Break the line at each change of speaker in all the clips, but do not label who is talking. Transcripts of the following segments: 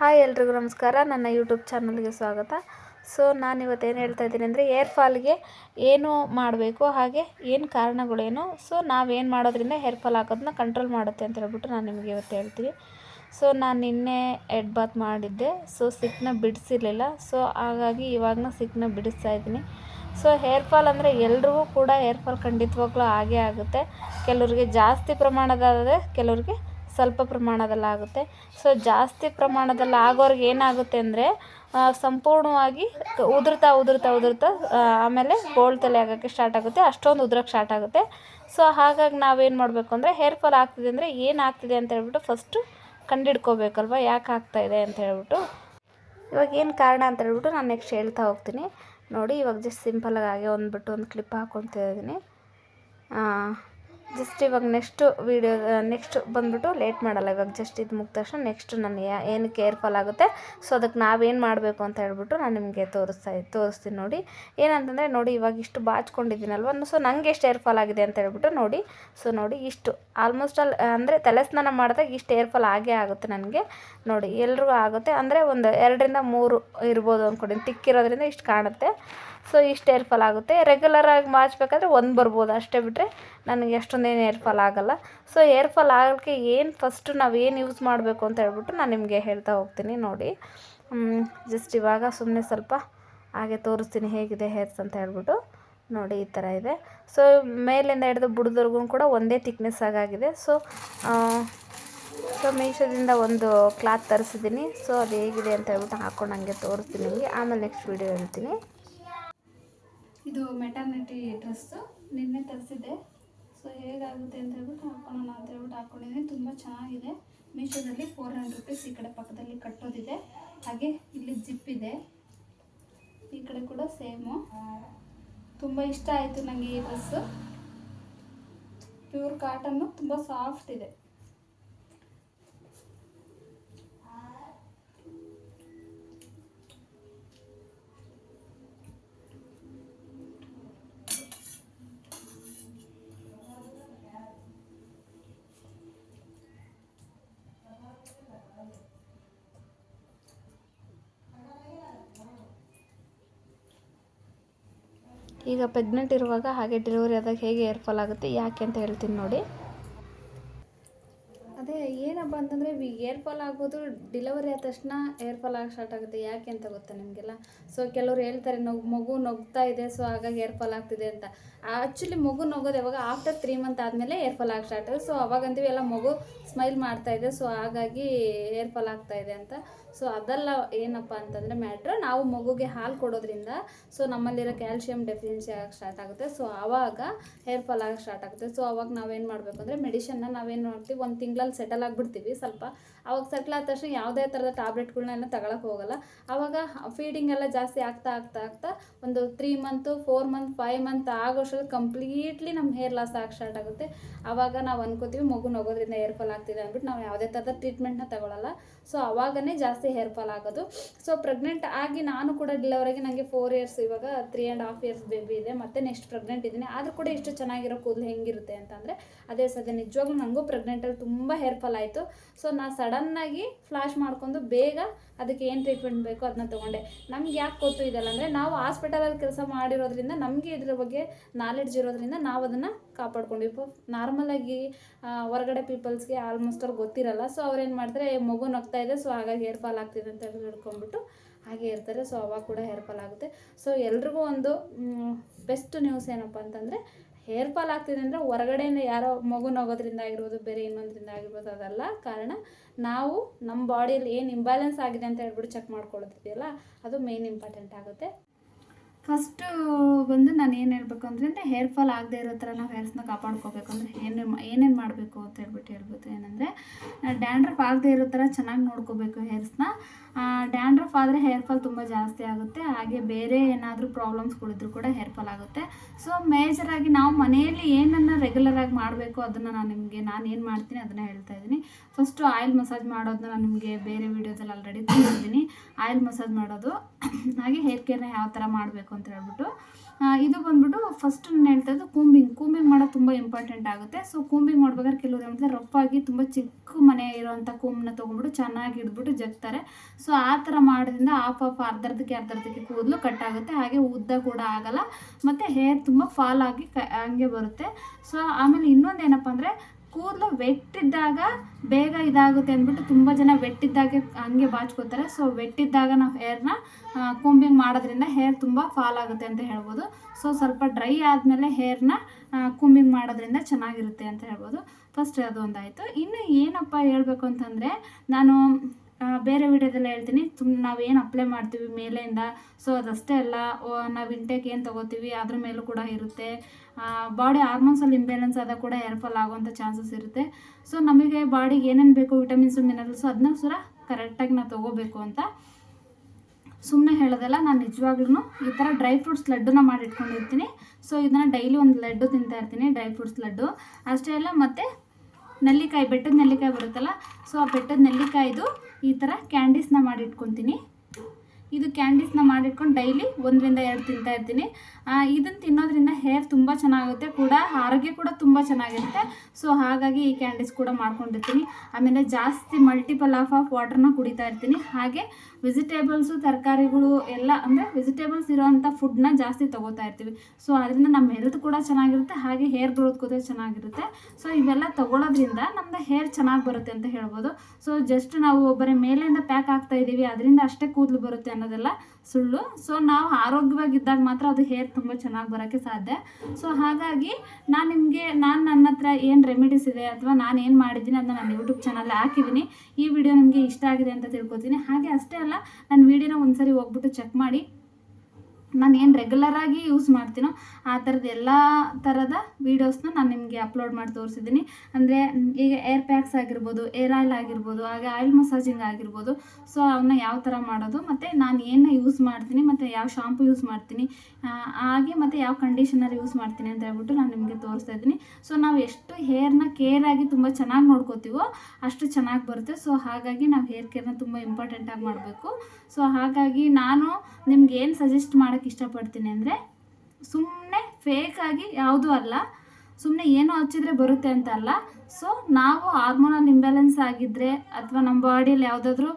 Hi ಎಲ್ರಿಗೂ ನಮಸ್ಕಾರ. ನನ್ನ ಯೂಟ್ಯೂಬ್ ಚಾನಲ್ಗೆ ಸ್ವಾಗತ. ಸೊ ನಾನು ಇವತ್ತು ಏನು ಹೇಳ್ತಾ ಇದ್ದೀನಿ ಅಂದರೆ ಏರ್ ಫಾಲ್ಗೆ ಏನು ಮಾಡಬೇಕು, ಹಾಗೆ ಏನು ಕಾರಣಗಳೇನು? ಸೊ ನಾವೇನು ಮಾಡೋದ್ರಿಂದ ಹೇರ್ ಫಾಲ್ ಹಾಕೋದನ್ನ ಕಂಟ್ರೋಲ್ ಮಾಡುತ್ತೆ ಅಂತ ಹೇಳ್ಬಿಟ್ಟು ನಾನು ನಿಮಗೆ ಇವತ್ತು ಹೇಳ್ತೀನಿ. ಸೊ ನಾನು ನಿನ್ನೆ ಎಡ್ ಬಾತ್ ಮಾಡಿದ್ದೆ. ಸೊ ಸಿಕ್ನ ಬಿಡಿಸಿರ್ಲಿಲ್ಲ. ಸೊ ಹಾಗಾಗಿ ಇವಾಗನ ಸಿಕ್ನ ಬಿಡಿಸ್ತಾ ಇದ್ದೀನಿ. ಸೊ ಹೇರ್ ಫಾಲ್ ಅಂದರೆ ಎಲ್ರಿಗೂ ಕೂಡ ಹೇರ್ ಫಾಲ್ ಖಂಡಿತವಾಗ್ಲೂ ಆಗೇ ಆಗುತ್ತೆ. ಕೆಲವ್ರಿಗೆ ಜಾಸ್ತಿ ಪ್ರಮಾಣದಾದರೆ ಕೆಲವ್ರಿಗೆ ಸ್ವಲ್ಪ ಪ್ರಮಾಣದಲ್ಲಾಗುತ್ತೆ. ಸೊ ಜಾಸ್ತಿ ಪ್ರಮಾಣದಲ್ಲಿ ಆಗೋರ್ಗೆ ಏನಾಗುತ್ತೆ ಅಂದರೆ ಸಂಪೂರ್ಣವಾಗಿ ಉದುರ್ತಾ ಉದುರ್ತಾ ಉದುರ್ತಾ ಆಮೇಲೆ ಬೋಳ್ ತಲೆ ಆಗೋಕ್ಕೆ ಸ್ಟಾರ್ಟ್ ಆಗುತ್ತೆ, ಅಷ್ಟೊಂದು ಉದ್ರಕ್ಕೆ ಸ್ಟಾರ್ಟ್ ಆಗುತ್ತೆ. ಸೊ ಹಾಗಾಗಿ ನಾವೇನು ಮಾಡಬೇಕು ಅಂದರೆ ಹೇರ್ ಫಾಲ್ ಆಗ್ತಿದೆ ಅಂದರೆ ಏನು ಆಗ್ತಿದೆ ಅಂತ ಹೇಳ್ಬಿಟ್ಟು ಫಸ್ಟು ಕಂಡಿಡ್ಕೋಬೇಕಲ್ವ, ಯಾಕೆ ಆಗ್ತಾ ಇದೆ ಅಂತ ಹೇಳ್ಬಿಟ್ಟು. ಇವಾಗ ಏನು ಕಾರಣ ಅಂತ ಹೇಳ್ಬಿಟ್ಟು ನಾನು ನೆಕ್ಸ್ಟ್ ಹೇಳ್ತಾ ಹೋಗ್ತೀನಿ. ನೋಡಿ, ಇವಾಗ ಜಸ್ಟ್ ಸಿಂಪಲಾಗಿ ಹಾಗೆ ಒಂದ್ಬಿಟ್ಟು ಒಂದು ಕ್ಲಿಪ್ ಹಾಕ್ಕೊತಾ ಇದ್ದೀನಿ. ಜಸ್ಟ್ ಇವಾಗ ನೆಕ್ಸ್ಟು ವೀಡಿಯೋ ನೆಕ್ಸ್ಟ್ ಬಂದ್ಬಿಟ್ಟು ಲೇಟ್ ಮಾಡಲ್ಲ. ಇವಾಗ ಜಸ್ಟ್ ಇದು ಮುಗಿದ ತಕ್ಷಣ ನೆಕ್ಸ್ಟ್ ನಾನು ಏನು ಕೇರ್ಫುಲ್ ಆಗುತ್ತೆ. ಸೊ ಅದಕ್ಕೆ ನಾವೇನು ಮಾಡಬೇಕು ಅಂತ ಹೇಳ್ಬಿಟ್ಟು ನಾನು ನಿಮಗೆ ತೋರಿಸ್ತಾ ತೋರಿಸ್ತೀನಿ ನೋಡಿ. ಏನಂತಂದರೆ ನೋಡಿ, ಇವಾಗ ಇಷ್ಟು ಬಾಚ್ಕೊಂಡಿದ್ದೀನಲ್ವ. ಸೊ ನನಗೆ ಎಷ್ಟು ಏರ್ಫಾಲ್ ಆಗಿದೆ ಅಂತ ಹೇಳ್ಬಿಟ್ಟು ನೋಡಿ. ಸೊ ನೋಡಿ, ಇಷ್ಟು. ಆಲ್ಮೋಸ್ಟ್ ಆಲ್ ಅಂದರೆ ತಲೆ ಸ್ನಾನ ಮಾಡಿದಾಗ ಇಷ್ಟು ಏರ್ಫಾಲ್ ಆಗೇ ಆಗುತ್ತೆ ನನಗೆ. ನೋಡಿ, ಎಲ್ರಿಗೂ ಆಗುತ್ತೆ. ಅಂದರೆ ಒಂದು ಎರಡರಿಂದ ಮೂರು ಇರ್ಬೋದು ಅಂದ್ಕೊಂಡಿನಿ ತಿಕ್ಕಿರೋದ್ರಿಂದ ಇಷ್ಟು ಕಾಣುತ್ತೆ. ಸೊ ಇಷ್ಟು ಏರ್ ಫಾಲ್ ಆಗುತ್ತೆ ರೆಗ್ಯುಲರಾಗಿ ಮಾಡ್ಸ್ಬೇಕಾದ್ರೆ ಒಂದು ಬರ್ಬೋದು. ಅಷ್ಟೇ ಬಿಟ್ಟರೆ ನನಗೆ ಅಷ್ಟೊಂದೇನು ಏರ್ಫಾಲ್ ಫಾಲ್ ಆಗಲ್ಲ. ಸೊ ಏರ್ ಫಾಲ್ ಆಗೋಕ್ಕೆ ಏನು ಫಸ್ಟು ನಾವು ಏನು ಯೂಸ್ ಮಾಡಬೇಕು ಅಂತ ಹೇಳ್ಬಿಟ್ಟು ನಾನು ನಿಮಗೆ ಹೇಳ್ತಾ ಹೋಗ್ತೀನಿ ನೋಡಿ. ಜಸ್ಟ್ ಇವಾಗ ಸುಮ್ಮನೆ ಸ್ವಲ್ಪ ಹಾಗೆ ತೋರಿಸ್ತೀನಿ ಹೇಗಿದೆ ಹೇರ್ಸ್ ಅಂತ ಹೇಳ್ಬಿಟ್ಟು. ನೋಡಿ, ಈ ಥರ ಇದೆ. ಸೊ ಮೇಲಿಂದ ಹಿಡಿದು ಬುಡದವರೆಗೂ ಕೂಡ ಒಂದೇ ತಿಕ್ನೆಸ್ ಆಗಾಗಿದೆ ಸೊ ಸೊ ಮೀಶೋದಿಂದ ಒಂದು ಕ್ಲಾತ್ ತರಿಸಿದ್ದೀನಿ ಸೊ ಅದು ಹೇಗಿದೆ ಅಂತ ಹೇಳ್ಬಿಟ್ಟು ಹಾಕ್ಕೊಂಡು ಹಂಗೆ ತೋರಿಸ್ತೀನಿ ನಿಮಗೆ. ಆಮೇಲೆ ನೆಕ್ಸ್ಟ್ ವೀಡಿಯೋ ಹೇಳ್ತೀನಿ.
ಇದು ಮೆಟರ್ನಿಟಿ ಡ್ರೆಸ್ಸು ನಿನ್ನೆ ತರಿಸಿದ್ದೆ. ಸೊ ಹೇಗಾಗುತ್ತೆ ಅಂತ ಹೇಳ್ಬಿಟ್ಟು ಹಾಕೋಣ ಅಂತ ಹೇಳ್ಬಿಟ್ಟು ಹಾಕ್ಕೊಂಡಿದ್ದೀನಿ ತುಂಬ ಚೆನ್ನಾಗಿದೆ. ಮೀಶೋದಲ್ಲಿ ಫೋರ್ ಹಂಡ್ರೆಡ್ ರುಪೀಸ್ ಈ ಕಡೆ ಪಕ್ಕದಲ್ಲಿ ಕಟ್ಟೋದಿದೆ. ಹಾಗೆ ಇಲ್ಲಿ ಜಿಪ್ ಇದೆ. ಈ ಕಡೆ ಕೂಡ ಸೇಮು ತುಂಬ ಇಷ್ಟ ಆಯಿತು ನನಗೆ ಈ ಡ್ರೆಸ್ಸು ಪ್ಯೂರ್ ಕಾಟನ್ನು ತುಂಬ ಸಾಫ್ಟ್ ಇದೆ.
ಈಗ ಪ್ರೆಗ್ನೆಂಟ್ ಇರುವಾಗ ಹಾಗೆ ಡೆಲಿವರಿ ಆದಾಗ ಹೇಗೆ ಏರ್ ಫಾಲ್ ಆಗುತ್ತೆ ಯಾಕೆ ಅಂತ ಹೇಳ್ತೀನಿ ನೋಡಿ.
ಅದೇ, ಏನಪ್ಪ ಅಂತಂದರೆ ಏರ್ ಫಾಲ್ ಆಗೋದು ಡಿಲಿವರಿ ಆದ ತಕ್ಷಣ ಏರ್ ಫಾಲ್ ಆಗಿ ಸ್ಟಾರ್ಟ್ ಆಗುತ್ತೆ. ಯಾಕೆ ಅಂತ ಗೊತ್ತಾ ನಿಮಗೆಲ್ಲ? ಸೊ ಕೆಲವ್ರು ಹೇಳ್ತಾರೆ, ನಗು ಮಗು ನಗ್ತಾ ಇದೆ ಸೊ ಹಾಗಾಗಿ ಏರ್ ಫಾಲ್ ಆಗ್ತಿದೆ ಅಂತ. ಆ್ಯಕ್ಚುಲಿ ಮಗು ನಗೋದು ಯಾವಾಗ? ಆಫ್ಟರ್ ತ್ರೀ ಮಂತ್ ಆದಮೇಲೆ ಏರ್ ಫಾಲ್ ಆಗಿ ಸ್ಟಾರ್ಟ್ ಆಗುತ್ತೆ. ಸೊ ಅವಾಗಂತೀವಿ ಎಲ್ಲ ಮಗು ಸ್ಮೈಲ್ ಮಾಡ್ತಾ ಇದೆ ಸೊ ಹಾಗಾಗಿ ಏರ್ ಫಾಲ್ ಆಗ್ತಾ ಇದೆ ಅಂತ. ಸೊ ಅದೆಲ್ಲ ಏನಪ್ಪ ಅಂತಂದರೆ ಮ್ಯಾಟ್ರ್ ನಾವು ಮಗುಗೆ ಹಾಲು ಕೊಡೋದ್ರಿಂದ ಸೊ ನಮ್ಮಲ್ಲಿರೋ ಕ್ಯಾಲ್ಶಿಯಂ ಡೆಫಿಷಿಯನ್ಸಿ ಆಗಕ್ಕೆ ಸ್ಟಾರ್ಟ್ ಆಗುತ್ತೆ. ಸೊ ಆವಾಗ ಹೇರ್ ಫಾಲ್ ಆಗಕ್ಕೆ ಸ್ಟಾರ್ಟ್ ಆಗುತ್ತೆ. ಸೊ ಅವಾಗ ನಾವೇನು ಮಾಡಬೇಕು ಅಂದರೆ ಮೆಡಿಷನ್ನ ನಾವೇನು ಮಾಡ್ತೀವಿ? ಒಂದು ತಿಂಗಳಲ್ಲಿ ಸೆಟಲ್ ಆಗಿಬಿಡ್ತೀವಿ ಸ್ವಲ್ಪ. ಅವಾಗ ಸೆಟ್ಲ್ ಆದ ತಕ್ಷಣ ಯಾವುದೇ ಥರದ ಟ್ಯಾಬ್ಲೆಟ್ಗಳನ್ನ ತಗೊಳಕ್ಕೆ ಹೋಗಲ್ಲ. ಆವಾಗ ಫೀಡಿಂಗ್ ಎಲ್ಲ ಜಾಸ್ತಿ ಆಗ್ತಾ ಆಗ್ತಾ ಆಗ್ತಾ ಒಂದು three month four month five month ಆಗೋಷ್ಟು ಕಂಪ್ಲೀಟ್ಲಿ ನಮ್ಮ ಹೇರ್ ಲಾಸ್ ಆಗಿ ಸ್ಟಾರ್ಟ್ ಆಗುತ್ತೆ. ಆವಾಗ ನಾವು ಅನ್ಕೋತೀವಿ ಮಗು ನಗೋದ್ರಿಂದ ಹೇರ್ ಫಾಲ್ ಆಗ್ತಿದೆ ಅಂದ್ಬಿಟ್ಟು ನಾವು ಯಾವುದೇ ಥರದ ಟ್ರೀಟ್ಮೆಂಟ್ನ ತಗೊಳ್ಳಲ್ಲ ಸೊ ಆವಾಗನೇ ಜಾಸ್ತಿ ಹೇರ್ ಫಾಲ್ ಆಗೋದು. ಸೊ ಪ್ರೆಗ್ನೆಂಟ್ ಆಗಿ ನಾನು ಕೂಡ ಡಿಲವರಿಗೆ ನನಗೆ ಫೋರ್ ಇಯರ್ಸ್ ಇವಾಗ three and half years baby ಇದೆ. ಮತ್ತೆ ನೆಕ್ಸ್ಟ್ ಪ್ರೆಗ್ನೆಂಟ್ ಇದ್ದೀನಿ. ಆದರೂ ಕೂಡ ಇಷ್ಟು ಚೆನ್ನಾಗಿರೋ ಕೂದಲು ಹೆಂಗಿರುತ್ತೆ ಅಂತಂದರೆ, ಅದೇ ಸದ್ಯ ನಿಜವಾಗ್ಲೂ ನನಗೂ ಪ್ರೆಗ್ನೆಂಟಲ್ಲಿ ತುಂಬ ಹೇರ್ ಫಾಲ್ ಆಯಿತು. ಸೊ ನಾ ಸಡನ್ನಾಗಿ ಫ್ಲಾಶ್ ಮಾಡ್ಕೊಂಡು ಬೇಗ ಅದಕ್ಕೆ ಏನು ಟ್ರೀಟ್ಮೆಂಟ್ ಬೇಕೋ ಅದನ್ನ ತೊಗೊಂಡೆ. ನಮ್ಗೆ ಯಾಕೆ ಗೊತ್ತು ಇದೆಲ್ಲ ಅಂದರೆ ನಾವು ಹಾಸ್ಪಿಟಲಲ್ಲಿ ಕೆಲಸ ಮಾಡಿರೋದ್ರಿಂದ ನಮಗೆ ಇದ್ರ ಬಗ್ಗೆ ನಾಲೆಡ್ಜ್ ಇರೋದ್ರಿಂದ ನಾವು ಅದನ್ನು ಕಾಪಾಡ್ಕೊಂಡಿವಿ. ನಾರ್ಮಲಾಗಿ ಹೊರಗಡೆ ಪೀಪಲ್ಸ್ಗೆ ಆಲ್ಮೋಸ್ಟ್ ಅವ್ರು ಗೊತ್ತಿರಲ್ಲ. ಸೊ ಅವ್ರೇನು ಮಾಡ್ತಾರೆ "ಏ, ಮಗು ನಗ್ತಾ ಇದೆ ಸೊ ಹಾಗಾಗಿ ಹೇರ್ ಫಾಲ್ ಆಗ್ತಿದೆ ಅಂತ ಹೇಳಿ ಹಾಗೆ ಇರ್ತಾರೆ. ಸೊ ಅವಾಗ ಕೂಡ ಹೇರ್ ಫಾಲ್ ಆಗುತ್ತೆ. ಸೊ ಎಲ್ರಿಗೂ ಒಂದು ಬೆಸ್ಟ್ ನ್ಯೂಸ್ ಏನಪ್ಪ ಅಂತಂದರೆ ಹೇರ್ ಫಾಲ್ ಆಗ್ತಿದೆ ಅಂದರೆ ಹೊರಗಡೆಯಿಂದ ಯಾರೋ ಮಗು ನೋಗೋದ್ರಿಂದ ಆಗಿರ್ಬೋದು, ಬೇರೆ ಇನ್ನೊಂದರಿಂದ ಆಗಿರ್ಬೋದು, ಅದೆಲ್ಲ ಕಾರಣ ನಾವು ನಮ್ಮ ಬಾಡಿಯಲ್ಲಿ ಏನು ಇಂಬ್ಯಾಲೆನ್ಸ್ ಆಗಿದೆ ಅಂತ ಹೇಳ್ಬಿಟ್ಟು ಚೆಕ್ ಮಾಡ್ಕೊಳ್ಳೋದಿದೆಯಲ್ಲ, ಅದು ಮೇಯ್ನ್ ಇಂಪಾರ್ಟೆಂಟ್ ಆಗುತ್ತೆ. ಫಸ್ಟು ಬಂದು ನಾನು ಏನು ಹೇಳ್ಬೇಕು ಅಂದರೆ ಹೇರ್ ಫಾಲ್ ಆಗದೆ ಇರೋ ಥರ ನಾವು ಹೇರ್ಸ್ನ ಕಾಪಾಡ್ಕೋಬೇಕು ಅಂದರೆ ಏನು ಏನೇನು ಮಾಡಬೇಕು ಅಂತ ಹೇಳ್ಬಿಟ್ಟು ಹೇಳ್ಬೋದು ಏನಂದರೆ ಡ್ಯಾಂಡ್ರಫ್ ಆಗದೆ ಇರೋ ಥರ ಚೆನ್ನಾಗಿ ನೋಡ್ಕೋಬೇಕು ಹೇರ್ಸ್ನ ಡ್ಯಾಂಡ್ರಫ್ ಆದರೆ ಹೇರ್ ಫಾಲ್ ತುಂಬ ಜಾಸ್ತಿ ಆಗುತ್ತೆ. ಹಾಗೆ ಬೇರೆ ಏನಾದರೂ ಪ್ರಾಬ್ಲಮ್ಸ್ಗಳಿದ್ರು ಕೂಡ ಹೇರ್ ಫಾಲ್ ಆಗುತ್ತೆ. ಸೊ ಮೇಜರಾಗಿ ನಾವು ಮನೆಯಲ್ಲಿ ಏನನ್ನು ರೆಗ್ಯುಲರಾಗಿ ಮಾಡಬೇಕು ಅದನ್ನು ನಾನು ನಿಮಗೆ, ನಾನು ಏನು ಮಾಡ್ತೀನಿ ಅದನ್ನು ಹೇಳ್ತಾ ಇದ್ದೀನಿ. ಫಸ್ಟು ಆಯಿಲ್ ಮಸಾಜ್ ಮಾಡೋದನ್ನ ನಾನು ನಿಮಗೆ ಬೇರೆ ವೀಡಿಯೋದಲ್ಲಿ ಆಲ್ರೆಡಿ ತೋರಿಸಿದ್ದೀನಿ ಆಯಿಲ್ ಮಸಾಜ್ ಮಾಡೋದು. ಹಾಗೆ ಹೇರ್ ಕೇರ್ನ ಯಾವ ಥರ ಮಾಡಬೇಕು ಅಂತ ಹೇಳ್ಬಿಟ್ಟು ಇದು ಬಂದ್ಬಿಟ್ಟು ಫಸ್ಟ್ ನಾನು ಹೇಳ್ತಾ ಇದ್ದು ಕೂಂಬಿಂಗ್ ಕೂಂಬಿಂಗ್ ಮಾಡೋದು ತುಂಬ ಇಂಪಾರ್ಟೆಂಟ್ ಆಗುತ್ತೆ. ಸೊ ಕೂಂಬಿಂಗ್ ಮಾಡ್ಬೇಕಾದ್ರೆ ಕೆಲವ್ರು ಏನಂತ ರಫಾಗಿ ರಫ್ ತುಂಬ ಚಿಕ್ಕ ಮನೆ ಇರೋವಂಥ ಕೂಮ್ನ ತೊಗೊಂಡ್ಬಿಟ್ಟು ಚೆನ್ನಾಗಿ ಇಡ್ಬಿಟ್ಟು ಜಗ್ತಾರೆ. ಸೊ ಆ ಥರ ಮಾಡೋದ್ರಿಂದ ಆಫ್ ಆಫ್ ಅರ್ಧರ್ಧಕ್ಕೆ ಅರ್ಧರ್ಧಕ್ಕೆ ಕೂದಲು ಕಟ್ ಆಗುತ್ತೆ. ಹಾಗೆ ಉದ್ದ ಕೂಡ ಆಗಲ್ಲ. ಮತ್ತು ಹೇರ್ ತುಂಬ ಫಾಲ್ ಆಗಿ ಕ, ಹಂಗೆ ಬರುತ್ತೆ. ಸೊ ಆಮೇಲೆ ಇನ್ನೊಂದು ಏನಪ್ಪ ಅಂದರೆ ಕೂದಲು ವೆಟ್ಟಿದ್ದಾಗ ಬೇಗ ಇದಾಗುತ್ತೆ ಅಂದ್ಬಿಟ್ಟು ತುಂಬ ಜನ ವೆಟ್ಟಿದ್ದಾಗೆ ಹಂಗೆ ಬಾಚ್ಕೋತಾರೆ ಸೊ ವೆಟ್ಟಿದ್ದಾಗ ನಾವು ಹೇರ್ನ ಕೂಂಬಿಂಗ್ ಮಾಡೋದ್ರಿಂದ ಹೇರ್ ತುಂಬ ಫಾಲ್ ಆಗುತ್ತೆ ಅಂತ ಹೇಳ್ಬೋದು. ಸೊ ಸ್ವಲ್ಪ ಡ್ರೈ ಆದಮೇಲೆ ಹೇರ್ನ ಕೂಂಬಿಂಗ್ ಮಾಡೋದ್ರಿಂದ ಚೆನ್ನಾಗಿರುತ್ತೆ ಅಂತ ಹೇಳ್ಬೋದು. ಫಸ್ಟ್ ಅದೊಂದಾಯಿತು. ಇನ್ನು ಏನಪ್ಪ ಹೇಳಬೇಕು ಅಂತಂದರೆ, ನಾನು ಬೇರೆ ವಿಡಿಯೋದಲ್ಲ ಹೇಳ್ತೀನಿ. ತುಂಬ ನಾವೇನು ಅಪ್ಲೈ ಮಾಡ್ತೀವಿ ಮೇಲೆಯಿಂದ ಸೊ ಅದಷ್ಟೇ ಅಲ್ಲ ನಾವು ಇಂಟೇಕ್ ಏನು ತೊಗೋತೀವಿ, ಅದ್ರ ಮೇಲೂ ಕೂಡ ಇರುತ್ತೆ. ಬಾಡಿ ಹಾರ್ಮೋನ್ಸಲ್ಲಿ ಇಂಬ್ಯಾಲೆನ್ಸ್ ಆದಾಗ ಕೂಡ ಏರ್ಫಾಲ್ ಫಾಲ್ ಆಗುವಂಥ ಚಾನ್ಸಸ್ ಇರುತ್ತೆ. ಸೊ ನಮಗೆ ಬಾಡಿಗೆ ಏನೇನು ಬೇಕು ವಿಟಮಿನ್ಸು ಮಿನರಲ್ಸು ಅದನ್ನ ಸರ ಕರೆಕ್ಟಾಗಿ ನಾವು ತೊಗೋಬೇಕು ಅಂತ. ಸುಮ್ಮನೆ ಹೇಳೋದಲ್ಲ, ನಾನು ನಿಜವಾಗ್ಲೂ ಈ ಥರ ಡ್ರೈ ಫ್ರೂಟ್ಸ್ ಲಡ್ಡುನ ಮಾಡಿ ಇಟ್ಕೊಂಡಿರ್ತೀನಿ ಸೊ ಇದನ್ನು ಡೈಲಿ ಒಂದು ಲಡ್ಡು ತಿಂತಾ ಇರ್ತೀನಿ ಡ್ರೈ ಫ್ರೂಟ್ಸ್ ಲಡ್ಡು. ಅಷ್ಟೇ ಅಲ್ಲ, ಮತ್ತು ನೆಲ್ಲಿಕಾಯಿ, ಬೆಟ್ಟದ ನೆಲ್ಲಿಕಾಯಿ ಬರುತ್ತಲ್ಲ ಸೊ ಆ ಬೆಟ್ಟದ ನೆಲ್ಲಿಕಾಯಿದು ಈ ಥರ ಕ್ಯಾಂಡೀಸ್ನ ಮಾಡಿ ಇಟ್ಕೊತೀನಿ ಇದು ಕ್ಯಾಂಡೀಸ್ನ ಮಾಡಿಟ್ಕೊಂಡು ಡೈಲಿ ಒಂದರಿಂದ ಎರಡು ತಿಂತಾ ಇರ್ತೀನಿ. ಇದನ್ನು ತಿನ್ನೋದ್ರಿಂದ ಹೇರ್ ತುಂಬ ಚೆನ್ನಾಗುತ್ತೆ ಕೂಡ, ಆರೋಗ್ಯ ಕೂಡ ತುಂಬ ಚೆನ್ನಾಗಿರುತ್ತೆ. ಸೊ ಹಾಗಾಗಿ ಈ ಕ್ಯಾಂಡೀಸ್ ಕೂಡ ಮಾಡ್ಕೊಂಡಿರ್ತೀನಿ. ಆಮೇಲೆ ಜಾಸ್ತಿ ಮಲ್ಟಿಪಲ್ ಆಫ್ ಆಫ್ ವಾಟರ್ನ ಕುಡಿತಾ ಇರ್ತೀನಿ. ಹಾಗೆ ವೆಜಿಟೇಬಲ್ಸು ತರಕಾರಿಗಳು ಎಲ್ಲ, ಅಂದರೆ ವೆಜಿಟೇಬಲ್ಸ್ ಇರೋವಂಥ ಫುಡ್ನ ಜಾಸ್ತಿ ತೊಗೋತಾ ಇರ್ತೀವಿ. ಸೊ ಅದರಿಂದ ನಮ್ಮ ಹೆಲ್ತ್ ಕೂಡ ಚೆನ್ನಾಗಿರುತ್ತೆ, ಹಾಗೆ ಹೇರ್ ಗ್ರೋತ್ ಕೂಡ ಚೆನ್ನಾಗಿರುತ್ತೆ. ಸೊ ಇವೆಲ್ಲ ತಗೊಳ್ಳೋದ್ರಿಂದ ನಮ್ಮದು ಹೇರ್ ಚೆನ್ನಾಗಿ ಬರುತ್ತೆ ಅಂತ ಹೇಳ್ಬೋದು. ಸೊ ಜಸ್ಟ್ ನಾವು ಒಬ್ಬರೇ ಮೇಲಿಂದ ಪ್ಯಾಕ್ ಆಗ್ತಾ ಇದ್ದೀವಿ ಅದರಿಂದ ಅಷ್ಟೇ ಕೂದಲು ಬರುತ್ತೆ ಅನ್ನೋದೆಲ್ಲ ಸುಳ್ಳು. ಸೊ ನಾವು ಆರೋಗ್ಯವಾಗಿದ್ದಾಗ ಮಾತ್ರ ಅದು ಹೇರ್ ತುಂಬ ಚೆನ್ನಾಗಿ ಬರೋಕ್ಕೆ ಸಾಧ್ಯ. ಸೊ ಹಾಗಾಗಿ ನಾನು ನಿಮಗೆ, ನಾನು ನನ್ನ ಹತ್ರ ಏನು ರೆಮಿಡೀಸ್ ಇದೆ ಅಥವಾ ನಾನು ಏನು ಮಾಡಿದ್ದೀನಿ ಅದನ್ನ ನಾನು ಯೂಟ್ಯೂಬ್ ಚಾನಲ್ ಹಾಕಿದ್ದೀನಿ. ಈ ವಿಡಿಯೋ ನಿಮಗೆ ಇಷ್ಟ ಆಗಿದೆ ಅಂತ ತಿಳ್ಕೊತೀನಿ. ಹಾಗೆ ಅಷ್ಟೇ ಅಲ್ಲ ನನ್ನ ವಿಡಿಯೋನ ಒಂದ್ಸರಿ ಹೋಗ್ಬಿಟ್ಟು ಚೆಕ್ ಮಾಡಿ. ನಾನು ಏನು ರೆಗ್ಯುಲರಾಗಿ ಯೂಸ್ ಮಾಡ್ತೀನೋ ಆ ಥರದ ಎಲ್ಲ ಥರದ ವೀಡಿಯೋಸ್ನ ನಾನು ನಿಮಗೆ ಅಪ್ಲೋಡ್ ಮಾಡಿ ತೋರಿಸಿದ್ದೀನಿ. ಅಂದರೆ ಈಗ ಏರ್ ಪ್ಯಾಕ್ಸ್ ಆಗಿರ್ಬೋದು ಏರ್ ಆಯಿಲ್ ಆಗಿರ್ಬೋದು, ಹಾಗೆ ಆಯಿಲ್ ಮಸಾಜಿಂಗ್ ಆಗಿರ್ಬೋದು. ಸೊ ಅವನ್ನ ಯಾವ ಥರ ಮಾಡೋದು, ಮತ್ತು ನಾನು ಏನು ಯೂಸ್ ಮಾಡ್ತೀನಿ, ಮತ್ತು ಯಾವ ಶಾಂಪು ಯೂಸ್ ಮಾಡ್ತೀನಿ ಹಾಗೆ ಮತ್ತು ಯಾವ ಕಂಡೀಷನರ್ ಯೂಸ್ ಮಾಡ್ತೀನಿ ಅಂತ ಹೇಳ್ಬಿಟ್ಟು ನಾನು ನಿಮಗೆ ತೋರಿಸ್ತಾ ಇದ್ದೀನಿ. ಸೊ ನಾವು ಎಷ್ಟು ಹೇರ್ನ ಕೇರಾಗಿ ತುಂಬ ಚೆನ್ನಾಗಿ ನೋಡ್ಕೋತೀವೋ ಅಷ್ಟು ಚೆನ್ನಾಗಿ ಬರುತ್ತೆ. ಸೊ ಹಾಗಾಗಿ ನಾವು ಹೇರ್ ಕೇರ್ನ ತುಂಬ ಇಂಪಾರ್ಟೆಂಟಾಗಿ ಮಾಡಬೇಕು. ಸೊ ಹಾಗಾಗಿ ನಾನು ನಿಮ್ಗೆ ಏನು ಸಜೆಸ್ಟ್ ಮಾಡೋಕ್ಕೆ ಇಷ್ಟಪಡ್ತೀನಿ ಅಂದರೆ ಸುಮ್ಮನೆ ಫೇಕಾಗಿ ಯಾವುದೂ ಅಲ್ಲ. ಸುಮ್ಮನೆ ಏನೋ ಹಚ್ಚಿದ್ರೆ ಬರುತ್ತೆ ಅಂತ ಅಲ್ಲ. ಸೊ ನಾವು ಹಾರ್ಮೋನಲ್ ಇಂಬ್ಯಾಲೆನ್ಸ್ ಆಗಿದ್ದರೆ ಅಥವಾ ನಮ್ಮ ಬಾಡಿಯಲ್ಲಿ ಯಾವುದಾದ್ರೂ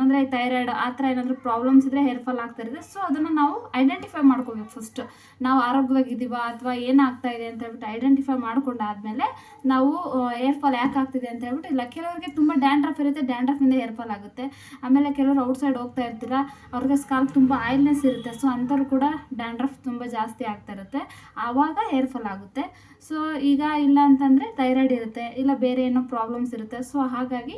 ಅಂದರೆ ಥೈರಾಯ್ಡ್ ಆ ಥರ ಏನಾದರೂ ಪ್ರಾಬ್ಲಮ್ಸ್ ಇದ್ದರೆ ಹೇರ್ ಫಾಲ್ ಆಗ್ತಾ ಇರುತ್ತೆ. ಸೊ ಅದನ್ನು ನಾವು ಐಡೆಂಟಿಫೈ ಮಾಡ್ಕೋಬೇಕು ಫಸ್ಟ್ ನಾವು ಆರೋಗ್ಯವಾಗಿದ್ದೀವ ಅಥವಾ ಏನಾಗ್ತಾ ಇದೆ ಅಂತ ಹೇಳ್ಬಿಟ್ಟು ಐಡೆಂಟಿಫೈ ಮಾಡ್ಕೊಂಡಾದ್ಮೇಲೆ ನಾವು ಹೇರ್ ಫಾಲ್ ಯಾಕೆ ಆಗ್ತಿದೆ ಅಂತ ಹೇಳ್ಬಿಟ್ಟು ಇಲ್ಲ, ಕೆಲವರಿಗೆ ತುಂಬ ಡ್ಯಾಂಡ್ರಫ್ ಇರುತ್ತೆ ಡ್ಯಾಂಡ್ರಫಿಂದ ಹೇರ್ ಫಾಲ್ ಆಗುತ್ತೆ. ಆಮೇಲೆ ಕೆಲವರು ಔಟ್ಸೈಡ್ ಹೋಗ್ತಾ ಇರ್ತೀರ, ಅವ್ರಿಗೆ ಸ್ಕಾಲ್ಪ್ ತುಂಬ ಆಯಿಲ್ನೆಸ್ ಇರುತ್ತೆ. ಸೊ ಅಂಥವ್ರು ಕೂಡ ಡ್ಯಾಂಡ್ರಫ್ ತುಂಬ ಜಾಸ್ತಿ ಆಗ್ತಾ ಇರುತ್ತೆ. ಆವಾಗ ಹೇರ್ ಫಾಲ್ ಆಗುತ್ತೆ. ಸೊ ಈಗ ಇಲ್ಲ ಅಂತಂದರೆ ಥೈರಾಯ್ಡ್ ಇಲ್ಲ ಬೇರೆ ಏನೋ ಪ್ರಾಬ್ಲಮ್ಸ್ ಇರುತ್ತೆ. ಸೊ ಹಾಗಾಗಿ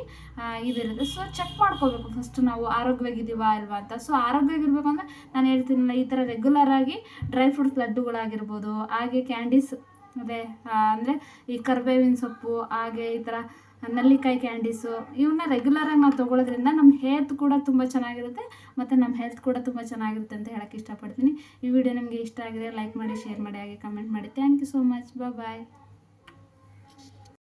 ಇದಿರುತ್ತೆ. ಸೊ ಚೆಕ್ ಮಾಡ್ಕೋಬೇಕು ಫಸ್ಟ್ ನಾವು ಆರೋಗ್ಯವಾಗಿದ್ದೀವಾ ಇಲ್ವಾ ಅಂತ. ಸೊ ಆರೋಗ್ಯವಾಗಿರ್ಬೇಕು ಅಂದರೆ ನಾನು ಹೇಳ್ತೀನಲ್ಲ, ಈ ಥರ ರೆಗ್ಯುಲರ್ ಆಗಿ ಡ್ರೈ ಫ್ರೂಟ್ಸ್ ಲಡ್ಡುಗಳಾಗಿರ್ಬೋದು, ಹಾಗೆ ಕ್ಯಾಂಡೀಸ್ ಅದೇ ಅಂದರೆ ಈ ಕರ್ಬೇವಿನ ಸೊಪ್ಪು, ಹಾಗೆ ಈ ಥರ ನೆಲ್ಲಿಕಾಯಿ ಕ್ಯಾಂಡೀಸು ಇವನ್ನ ರೆಗ್ಯುಲರಾಗಿ ನಾವು ತೊಗೊಳೋದ್ರಿಂದ ನಮ್ಮ ಹೆಲ್ತ್ ಕೂಡ ತುಂಬ ಚೆನ್ನಾಗಿರುತ್ತೆ ಮತ್ತು ನಮ್ಮ ಹೆಲ್ತ್ ಕೂಡ ತುಂಬ ಚೆನ್ನಾಗಿರುತ್ತೆ ಅಂತ ಹೇಳೋಕ್ಕೆ ಇಷ್ಟಪಡ್ತೀನಿ. ಈ ವಿಡಿಯೋ ನಿಮಗೆ ಇಷ್ಟ ಆಗಿದೆ ಲೈಕ್ ಮಾಡಿ ಶೇರ್ ಮಾಡಿ, ಹಾಗೆ ಕಮೆಂಟ್ ಮಾಡಿ. Thank you so much bye